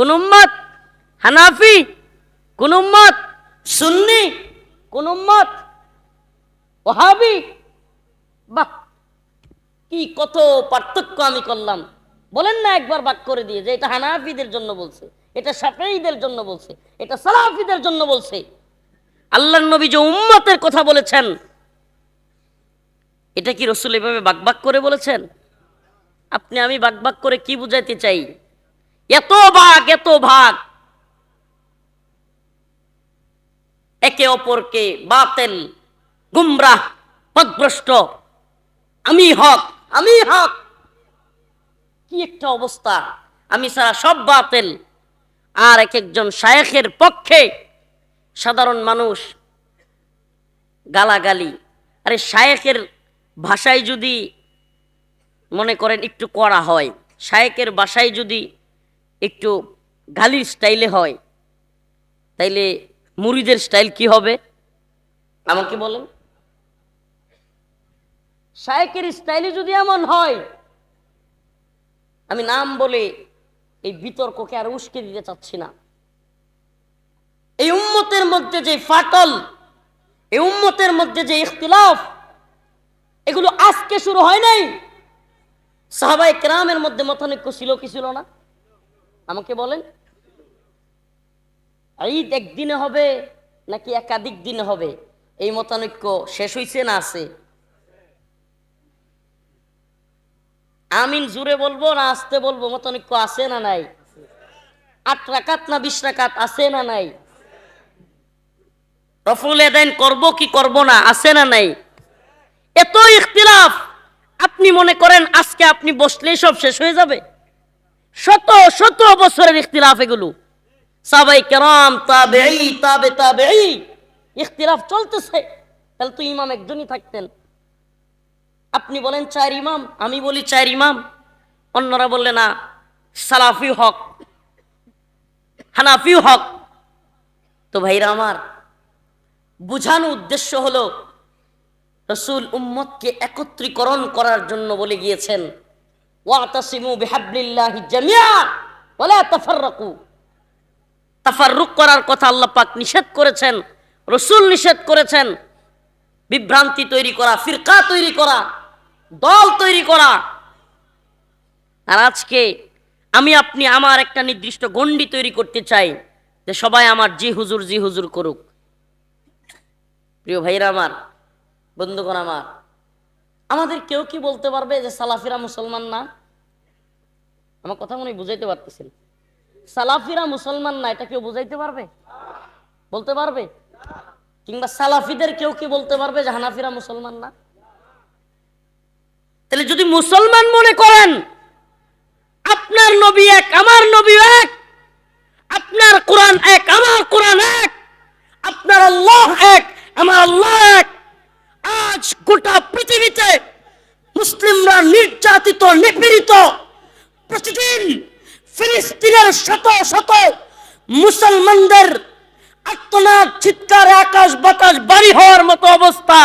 কোন উম্মত হানাফি, কোন উম্মত সুন্নি, কোন উম্মত ওহাবি? বাহ, কি কত পার্থক্য আমি করলাম। বলেন না একবার বাক করে দিয়ে যে এটা হানাফিদের জন্য বলছে, এটা সাফেইদের জন্য বলছে, এটা সালাফিদের জন্য বলছে। আল্লাহ নবী যে উম্মতের কথা বলেছেন, এটা কি রসুল এভাবে বাকবাক করে বলেছেন? আপনি আমি বাক বাকবাক করে কি বুঝাইতে চাই? এত ভাগ এত ভাগ। একে অপরকে বাতেল, গুমরাহ, পদভ্রষ্ট। আমি হক আমি হক। কি একটা অবস্থা। আমি সারা সব বাতেল। আর এক একজন শায়েখের পক্ষে সাধারণ মানুষ গালাগালি। আরে শায়েখের ভাষায় যদি মনে করেন একটু করা হয় শায়েকের বাসায় যদি একটু গালির স্টাইলে হয়। তাইলে মুড়িদের স্টাইল কি হবে? আমাকে বলেন? শায়েকের স্টাইলে যদি এমন হয়, আমি নাম বলে এই বিতর্ককে আর উস্কে দিতে চাচ্ছি না। এই উম্মতের মধ্যে যে ফাটল, এই উম্মতের মধ্যে যে ইখতিলাফ, এগুলো আজকে শুরু হয় নাই। সাহাবাই কেরামের মধ্যে মতানৈক্য ছিল কি ছিল না? আমাকে বলেন? ঈদ একদিনে হবে নাকি একাধিক দিনে হবে? এই মতানৈক্য শেষ হইছে না আছে? আমিন জুড়ে বলব না আসতে বলব, মতানৈক্য আছে না নাই? আট রাকাত না বিশ রাকাত আছে না নাই? রফুল এদাইন করব কি করব না, আছে না নাই? এত ইখতিলাফ! আপনি মনে করেন আজকে আপনি বসলেই সব শেষ হয়ে যাবে? শত শত বছরের ইখতিলাফ এগুলো। সাবাই কেরাম তাবেই তাবে তাবেই ইখতিলাফ চলতেছে। তাহলে তো ইমাম একজনই থাকতেন। আপনি বলেন চার ইমাম, আমি বলি চার ইমাম। অন্যরা বললে, না, সালাফি হক, হানাফি হক। তো ভাইরা আমার, বুঝানো উদ্দেশ্য হলো, রসুল উম্মতকে একত্রীকরণ করার জন্য বলে গিয়েছেন। ওয়াতাসিমু বিহাবলিল্লাহি জামিয়া ওয়ালা তাফাররাকু। তাফাররুক করার কথা আল্লাহ পাক নিষেধ করেছেন, রসুল নিষেধ করেছেন, বিভ্রান্তি তৈরি করা, ফিরকা তৈরি করা, দল তৈরি করা। আর আজকে আমি আপনি আমার একটা নির্দিষ্ট গণ্ডি তৈরি করতে চাই যে সবাই আমার জি হুজুর জি হুজুর করুক। প্রিয় ভাইরা আমার, বন্ধুগণ আমার আমাদের কেউ কি বলতে পারবে যে সালাফিরা মুসলমান না? আমার কথা মনে বুঝাইতে পারতেছেন। সালাফিরা মুসলমান না, এটা কেউ বুঝাইতে পারবে? বলতে পারবে? কিংবা সালাফিদের কেউ কি বলতে পারবে যে হানাফিরা মুসলমান না? তাহলে যদি মুসলমান মনে করেন, আপনার নবী এক, আমার নবী এক, আপনার কোরআন এক, আমার কোরআন এক, আপনার আল্লাহ এক, আমার আল্লাহ এক আজ গোটা পৃথিবীতে মুসলিমরা নির্যাতিত, নিপীড়িত, প্রতিদিন ফিলিস্তিনের শত শত মুসলমানদের আত্মনাদ চিৎকারে, আকাশ বাতাস, বাড়ি হওয়ার মতো অবস্থা।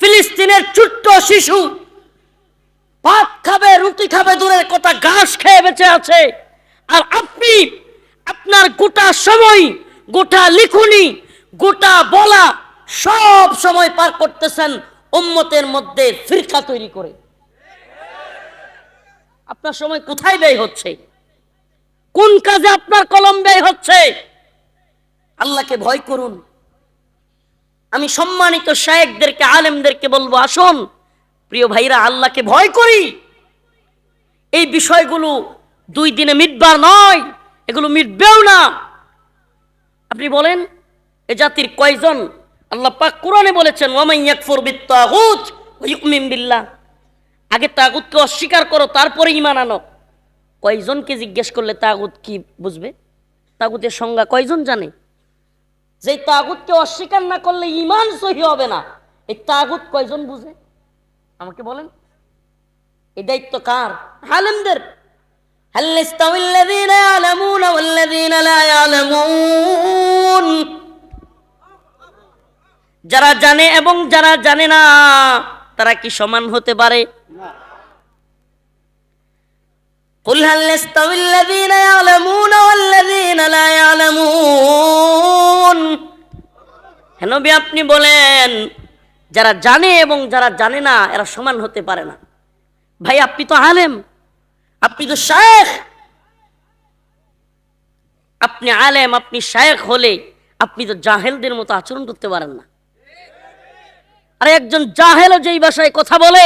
ফিলিস্তিনের ছোট্ট শিশু ভাত খাবে, রুটি খাবে, দূরের কথা ঘাস খেয়ে বেঁচে আছে। আর আপনি, আপনার গোটা সময়, গোটা লিখুনি, গোটা বলা সব সময় পার করতেছেন উম্মতের মধ্যে ফিরকা তৈরি করে। আপনার সময় কোথায় ব্যয় হচ্ছে? কোন কাজে আপনার কলম ব্যয় হচ্ছে? আল্লাহকে ভয় করুন। আমি সম্মানিত শায়েকদেরকে আলেমদেরকে বলব, আসুন, প্রিয় ভাইরা, আল্লাহকে ভয় করি। এই বিষয়গুলো দুই দিনে মিটবার নয়, এগুলো মিটবেও না। আপনি বলেন, এ জাতির কয়জন আল্লাহ পাক কোরআনে বলেছেন ওয়ামাই ইয়াকফুর বিত্তাগুত ওয়া ইউমিন বিল্লাহ আগে তাগুতকে অস্বীকার করো তারপরে ইমান আনো কয়জনকে জিজ্ঞেস করলে তাগুত কি বুঝবে তাগুতের সংজ্ঞা কয়জন জানে যে তাগুতকে অস্বীকার না করলে ইমান সহি হবে না এই তাগুত কয়জন বুঝে আমাকে বলেন এই দায়িত্ব কার আলেমদের هل يستوي الذين يعلمون والذين لا يعلمون যারা জানে এবং যারা জানে না, তারা কি সমান হতে পারে? হেনবি আপনি বলেন, যারা জানে এবং যারা জানে না, এরা সমান হতে পারে না। ভাই, আপনি তো আলেম, আপনি তো শায়েখ। আপনি আলেম, আপনি শায়েখ হলে আপনি তো জাহেলদের মতো আচরণ করতে পারেন না। আরে একজন জাহেলও যেই ভাষায় কথা বলে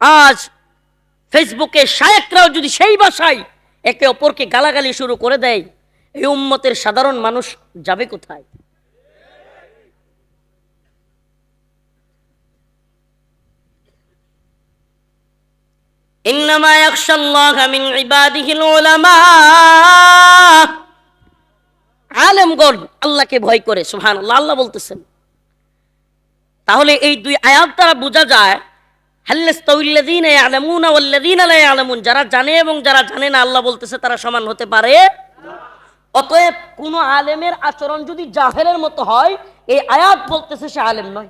আজ ফেসবুকে শায়েকরাও যদি সেই ভাষায় একে অপরকে গালাগালি শুরু করে দেয় এই উম্মতের সাধারণ মানুষ যাবে কোথায় إنما يخشى الله من عباده العلماء আলেমগণ আল্লাহকে ভয় করে সুহান আল্লাহ আল্লাহ বলতেছেন তাহলে এই দুই আয়াত দ্বারা বোঝা যায় যারা জানে এবং যারা জানে না, আল্লাহ বলতেছে তারা সমান হতে পারে। অতএব কোন আলেমের আচরণ যদি জাহেলের মতো হয়, এই আয়াত বলতেছে সে আলেম নয়।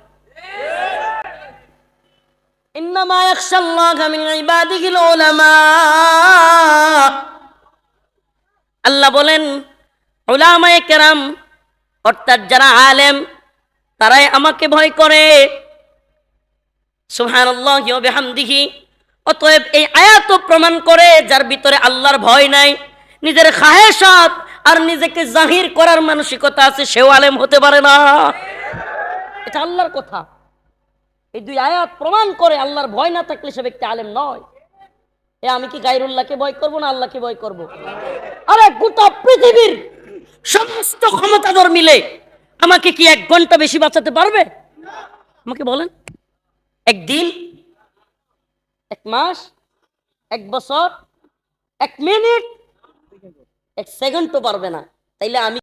আল্লাহ বলেন, উলামায়ে কেরাম, অর্থাৎ যারা আলেম তারাই আমাকে ভয় করে। বিহামদিহি। অতএব এই আয়াত প্রমাণ করে যার ভিতরে আল্লাহর ভয় নাই, নিজের খাহেশাত আর নিজেকে জাহির করার মানসিকতা আছে, সেও আলেম হতে পারে না। এটা আল্লাহর কথা। এই দুই আয়াত প্রমাণ করে আল্লাহর ভয় না থাকলে সে ব্যক্তি আলেম নয়। এ আমি কি গাইরুল্লাহকে ভয় করব না আল্লাহকে ভয় করব? আরে গোটা পৃথিবীর সমস্ত ক্ষমতাধর মিলে আমাকে কি এক ঘণ্টা বেশি বাঁচাতে পারবে? আমাকে বলেন। একদিন, এক মাস, এক বছর, এক মিনিট, এক সেকেন্ড তো পারবে না। তাইলে আমি